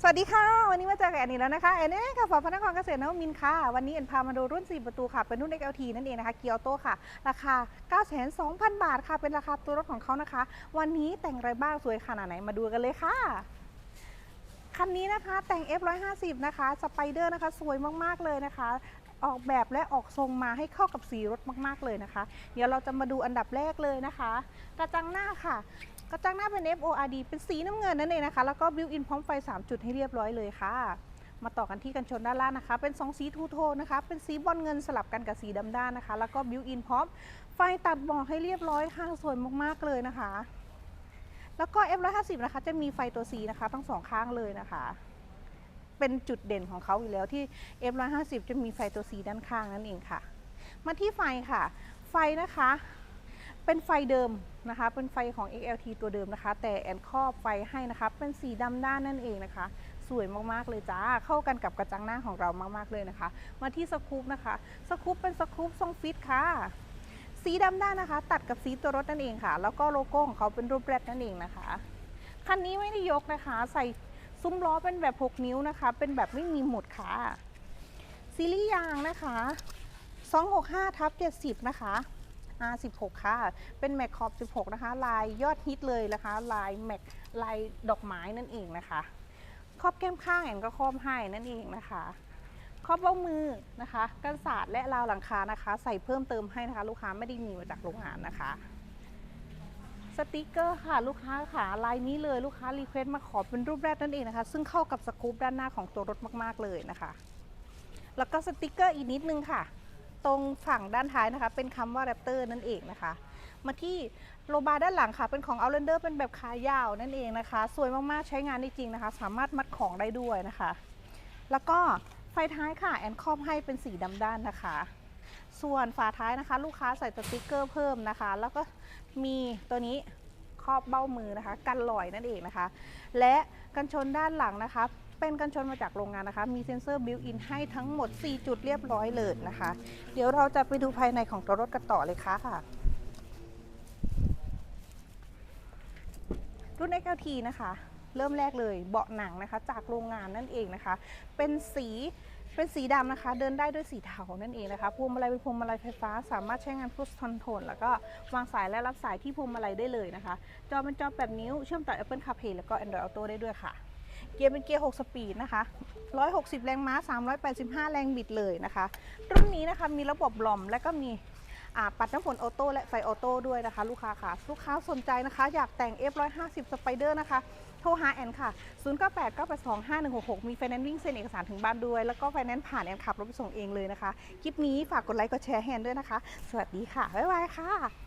สวัสดีค่ะ วันนี้มาเจอกับแอนนี่แล้วนะคะแอนนี่ค่ะฝาพนักงานเกษตรนวมินค่ะ วันนี้แอนพามาดูรุ่น 4 ประตูค่ะ เป็นรุ่น XLT นั่นเองนะคะเกียวโตค่ะ ราคา 9 2 0 0 0 บาทค่ะ เป็นราคาตัวรถของเขานะคะ วันนี้แต่งอะไรบ้างสวยขนาดไหนมาดูกันเลยค่ะคันนี้นะคะแต่ง F150 นะคะสไปเดอร์นะคะสวยมากๆเลยนะคะออกแบบและออกทรงมาให้เข้ากับสีรถมาก ๆ เลยนะคะ เดี๋ยวเราจะมาดูอันดับแรกเลยนะคะ กระจังหน้าค่ะ กระจังหน้าเป็น FORD เป็นสีน้ำเงินนั่นเองนะคะ แล้วก็บิวอินพร้อมไฟ 3 จุดให้เรียบร้อยเลยค่ะ มาต่อกันที่กันชนด้านล่างนะคะ เป็น 2 สีทูโทนนะคะ เป็นสีบอลเงินสลับกันกับสีดำด้านนะคะ แล้วก็บิวอินพร้อมไฟตัดหมอกให้เรียบร้อยค่ะ สวยมากๆเลยนะคะ แล้วก็ F150 นะคะ จะมีไฟตัว C นะคะทั้งสองข้างเลยนะคะ เป็นจุดเด่นของเขาอยู่แล้วที่ F150 จะมีไฟตัว C ด้านข้างนั่นเองค่ะ มาที่ไฟค่ะ ไฟนะคะ เป็นไฟเดิม นะคะ เป็นไฟของ XLT ตัวเดิมนะคะ แต่แอนครอบไฟให้นะคะ เป็นสีดำด้านนั่นเองนะคะ สวยมากๆเลยจ้า เข้ากันกับกระจังหน้าของเรามากๆเลยนะคะ มาที่สกู๊ปนะคะ สกู๊ปเป็นสกู๊ปทรงฟิตค่ะสีดำด้านนะคะ ตัดกับสีตัวรถนั่นเองค่ะ แล้วก็โลโก้ของเขาเป็นรูปแรดนั่นเองนะคะคันนี้ไม่ได้ยกนะคะ ใส่ซุ้มล้อเป็นแบบ 6 นิ้วนะคะ เป็นแบบไม่มีหมุดค่ะซีรีส์ยางนะคะ 265ทับ70 นะคะ R16 ค่ะ เป็นแม็กขอบ 16 นะคะ ลายยอดฮิตเลยนะคะ ลายแม็กลายดอกไม้นั่นเองนะคะครอบแก้มข้างแอนก็ครอบให้นั่นเองนะคะครอบเบ้ามือนะคะกันศาสตร์และราวหลังคานะคะ ใส่เพิ่มเติมให้นะคะ ลูกค้าไม่ได้มีมาจากโรงงานนะคะสติกเกอร์ค่ะลูกค้าค่ะลายนี้เลยลูกค้ารีเควสต์มาขอเป็นรูปแรกนั่นเองนะคะ ซึ่งเข้ากับสกู๊ปด้านหน้าของตัวรถมาก ๆ เลยนะคะ แล้วก็สติกเกอร์อีกนิดนึงค่ะ ตรงฝั่งด้านท้ายนะคะ เป็นคำว่าแรปเตอร์นั่นเองนะคะ มาที่โลบาร์ด้านหลังค่ะ เป็นของ Outlander เป็นแบบขายาวนั่นเองนะคะ สวยมากๆ ใช้งานได้จริงนะคะ สามารถมัดของได้ด้วยนะคะ แล้วก็ไฟท้ายค่ะ แอนครอบให้เป็นสีดำด้านนะคะ ส่วนฝาท้ายนะคะ ลูกค้าใส่สติกเกอร์เพิ่มนะคะ แล้วก็มีตัวนี้ครอบเบ้ามือนะคะ กันลอยนั่นเองนะคะ และกันชนด้านหลังนะคะ เป็นกันชนมาจากโรงงานนะคะ มีเซ็นเซอร์บิวอินให้ทั้งหมด 4 จุดเรียบร้อยเลยนะคะ เดี๋ยวเราจะไปดูภายในของตัวรถกันต่อเลยค่ะรุ่น XLT นะคะ เริ่มแรกเลยเบาะหนังนะคะ จากโรงงานนั่นเองนะคะ เป็นสีเป็นสีดำนะคะ เดินได้ด้วยสีเทานั่นเองนะคะพวงมาลัยเป็นพวงมาลัยไฟฟ้า สามารถใช้งานพุชคอนโทรลแล้วก็วางสายและรับสายที่พวงมาลัยได้เลยนะคะ จอเป็นจอแบบนิ้วเชื่อมต่อ Apple CarPlay แล้วก็ Android Auto ได้ด้วยค่ะ เกียร์เป็นเกียร์ 6 สปีดนะคะ 160 แรงม้า 385 แรงบิดเลยนะคะ รุ่นนี้นะคะมีระบบหล่อมและก็มีปัดน้ำฝนออโต้และไฟออโต้ด้วยนะคะ ลูกค้าค่ะ ลูกค้าสนใจนะคะ อยากแต่ง F150 Spider นะคะ โทรหาแอนค่ะ 098 982 5166 มีไฟแนนซ์วิ่งเซ็นเอกสารถึงบ้านด้วย แล้วก็ไฟแนนซ์ผ่านแอนขับรถไปส่งเองเลยนะคะ คลิปนี้ฝากกดไลค์กดแชร์แอนด้วยนะคะ สวัสดีค่ะ บ๊ายบายค่ะ